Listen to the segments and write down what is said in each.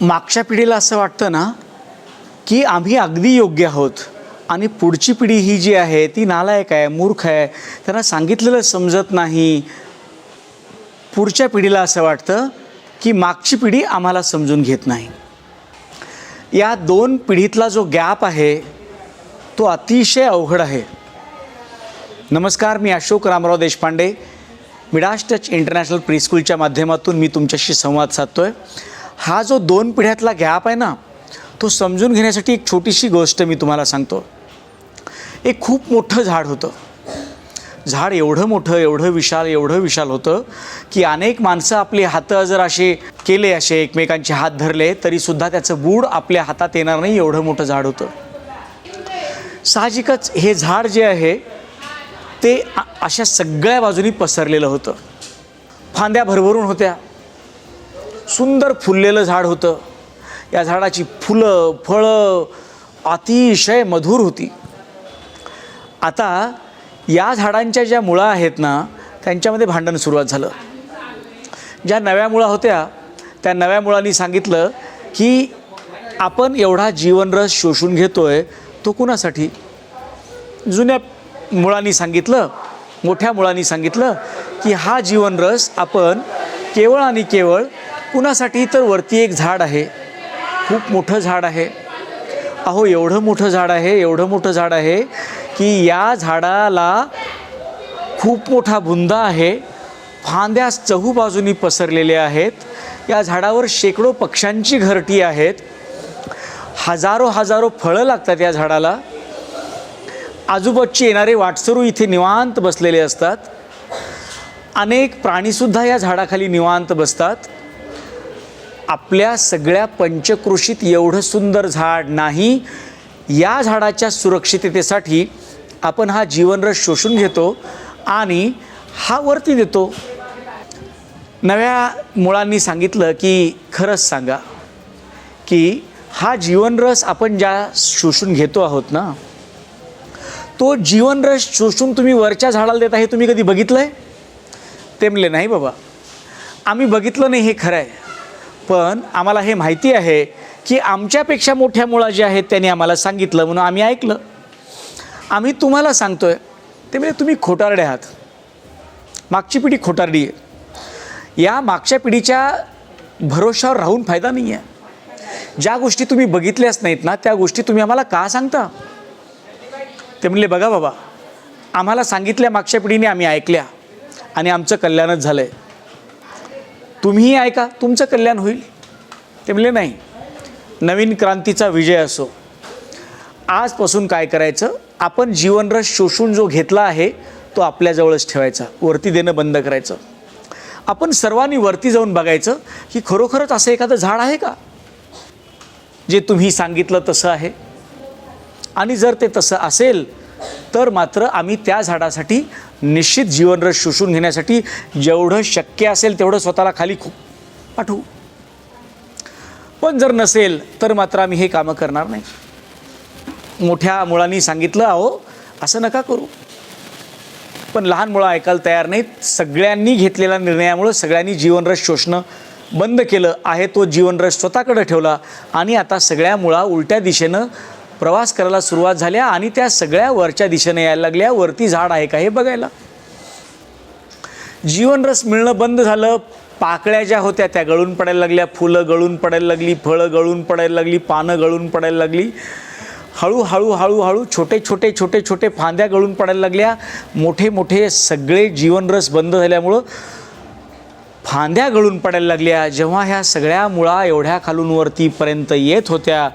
मागच्या पिढीला असं वाटतं ना की आम्ही अगदी योग्य आहोत. आणि पुढची पिढी ही जी आहे ती नालायक आहे मूर्ख आहे त्यांना सांगितलेलं समजत नाही. पुढच्या पिढीला असं वाटतं की मागची पिढी आम्हाला समजून घेत नाही. या दोन पिढीतला जो गॅप आहे तो अतिशय अवघड आहे. नमस्कार मी Ashok Ramrao Deshpande. Midas touch international प्रीस्कूलच्या माध्यमातून मी तुमच्याशी संवाद साधतो आहे हा जो दोन पिढ्यातला गॅप आहे ना तो समजून घेण्यासाठी एक छोटीशी गोष्ट मी तुम्हाला सांगतो. एक खूप मोठं झाड होतं. झाड एवढं मोठं एवढं विशाल एवढं विशाल होतं की अनेक माणसं आपले हातं जर असे केले असे एकमेकांचे हात धरले तरीसुद्धा त्याचं बूड आपल्या हातात येणार नाही एवढं मोठं झाड होतं. साहजिकच हे झाड जे आहे ते अशा सगळ्या बाजूनी पसरलेलं होतं. फांद्या भरभरून होत्या. सुंदर फुललेलं झाड होतं. या झाडाची फुलं फळं अतिशय मधुर होती. आता या झाडांच्या ज्या मुळा आहेत ना त्यांच्यामध्ये भांडण सुरुवात झालं. ज्या नव्या मुळा होत्या त्या नव्या मुळांनी सांगितलं की आपण एवढा जीवनरस शोषून घेतो आहे तो कुणासाठी? जुन्या मुळांनी सांगितलं मोठ्या मुळांनी सांगितलं की हा जीवनरस आपण केवळ आणि केवळ कुणासाठी तर वरती एक झाड आहे. खूप मोठं झाड आहे. अहो एवढं मोठं झाड आहे एवढं मोठं झाड आहे की या झाडाला खूप मोठा बुंदा आहे. फांद्या चहूबाजूनी पसरलेल्या आहेत. या झाडावर शेकडो पक्ष्यांची घरटी आहेत. हजारो हजारो फळं लागतात या झाडाला. आजूबाजूचे येणारे वाटसरू इथे निवांत बसलेले असतात. अनेक प्राणीसुद्धा या झाडाखाली निवांत बसतात. आपल्या सगळ्या पंचकृषीत एवढं सुंदर झाड नाही या झाडाच्या सुरक्षिततेसाठी आपण हा जीवनरस शोषून घेतो आणि हा वरती देतो नव्या मुळांनी सांगितलं की खरंच सांगा की हा जीवनरस आपण ज्या शोषून घेतो आहोत ना तो जीवनरस शोषून तुम्ही वरच्या झाडाला देता हे तुम्ही कधी बघितलं आहे ते म्हणले नाही बाबा. आम्ही बघितलं नाही हे खरं आहे पण आम्हाला हे माहिती आहे की आमच्यापेक्षा मोठ्या मुळा जे आहेत त्यांनी आम्हाला सांगितलं म्हणून आम्ही ऐकलं. आम्ही तुम्हाला सांगतोय ते म्हणजे तुम्ही खोटारडे आहात. मागची पिढी खोटारडी आहे. या मागच्या पिढीच्या भरोशावर राहून फायदा नाही आहे. ज्या गोष्टी तुम्ही बघितल्याच नाहीत ना त्या गोष्टी तुम्ही आम्हाला का सांगता? ते म्हणले बघा बाबा आम्हाला सांगितल्या मागच्या पिढीने आम्ही ऐकल्या आणि आमचं कल्याणच झालं आहे तुम्हीही ऐका तुमचं कल्याण होईल. ते म्हणले नाही नवीन क्रांतीचा विजय असो. आजपासून काय करायचं? आपण जीवनरस शोषून जो घेतला आहे तो आपल्याजवळच ठेवायचा. वरती देणं बंद करायचं. आपण सर्वांनी वरती जाऊन बघायचं की खरोखरच असं एखादं झाड आहे का? जे तुम्ही सांगितलं तसं आहे. आणि जर ते तसं असेल तर मात्र आम्ही त्या झाडासाठी निश्चित जीवनरस शोषून घेण्यासाठी जेवढं शक्य असेल तेवढं स्वतःला खाली खूप पाठवू. पण जर नसेल तर मात्र आम्ही हे कामं करणार नाही. मोठ्या मुळांनी सांगितलं अहो असं नका करू. पण लहान मुळं ऐकायला तयार नाहीत. सगळ्यांनी घेतलेल्या निर्णयामुळं सगळ्यांनी जीवनरस शोषणं बंद केलं आहे. तो जीवनरस स्वतःकडे ठेवला आणि आता सगळ्या मुळा उलट्या दिशेनं प्रवास करायला सुरुवात झाल्या आणि त्या सगळ्या वरच्या दिशेने यायला लागल्या. वरती झाड आहे का हे बघायला. जीवनरस मिळणं बंद झालं. पाकळ्या ज्या होत्या त्या गळून पडायला लागल्या. फुलं गळून पडायला लागली. फळं गळून पडायला लागली. पानं गळून पडायला लागली. हळूहळू हळूहळू छोटे छोटे छोटे छोटे फांद्या गळून पडायला लागल्या. मोठे मोठे सगळे जीवनरस बंद झाल्यामुळं फांद्या गळून पडायला लागल्या. जेव्हा ह्या सगळ्या मुळा एवढ्या खालून वरतीपर्यंत येत होत्या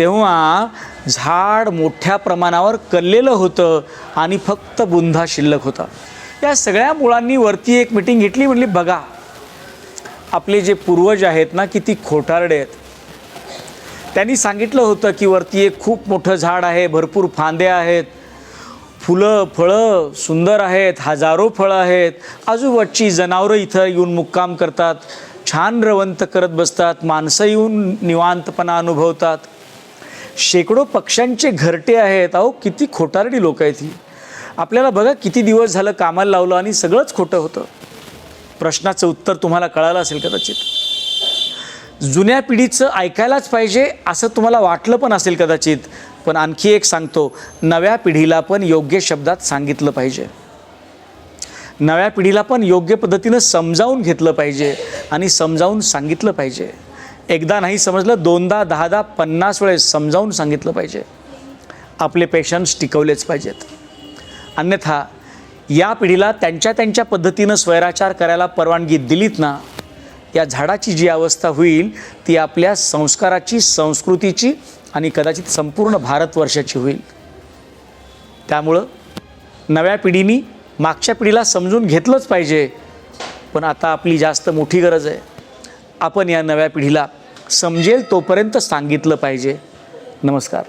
तेव्हा झाड मोठ्या प्रमाणावर कललेलं होतं आणि फक्त बुंधा शिल्लक होता. या सगळ्या मुळांनी वरती एक मिटिंग घेतली म्हणली बघा आपले जे पूर्वज आहेत ना किती खोटारडे आहेत. त्यांनी सांगितलं होतं की वरती एक खूप मोठं झाड आहे भरपूर फांद्या आहेत फुलं फळं सुंदर आहेत हजारो फळं आहेत आजूबाजूची जनावरं इथं येऊन मुक्काम करतात छान रवंत करत बसतात माणसं येऊन निवांतपणा अनुभवतात. शेकडो पक्ष्यांचे घरटे आहेत अहो किती खोटारडी लोक आहेत ही. आपल्याला बघा किती दिवस झालं कामाला लावलं आणि सगळंच खोटं होतं. प्रश्नाचं उत्तर तुम्हाला कळालं असेल कदाचित. जुन्या पिढीचं ऐकायलाच पाहिजे असं तुम्हाला वाटलं पण असेल कदाचित पण आणखी एक सांगतो नव्या पिढीला पण योग्य शब्दात सांगितलं पाहिजे. नव्या पिढीला पण योग्य पद्धतीनं समजावून घेतलं पाहिजे आणि समजावून सांगितलं पाहिजे. एकदा नाही समजलं दोनदा दहादा पन्नास वेळेस समजावून सांगितलं पाहिजे. आपले पेशन्स टिकवलेच पाहिजेत. अन्यथा या पिढीला त्यांच्या त्यांच्या पद्धतीनं स्वैराचार करायला परवानगी दिलीत ना या झाडाची जी अवस्था होईल ती आपल्या संस्काराची संस्कृतीची आणि कदाचित संपूर्ण भारतवर्षाची होईल. त्यामुळं नव्या पिढीनी मागच्या पिढीला समजून घेतलंच पाहिजे पण आता आपली जास्त मोठी गरज आहे. आपण या नव्या पिढीला समजेल तोपर्यंत सांगितलं पाहिजे. नमस्कार.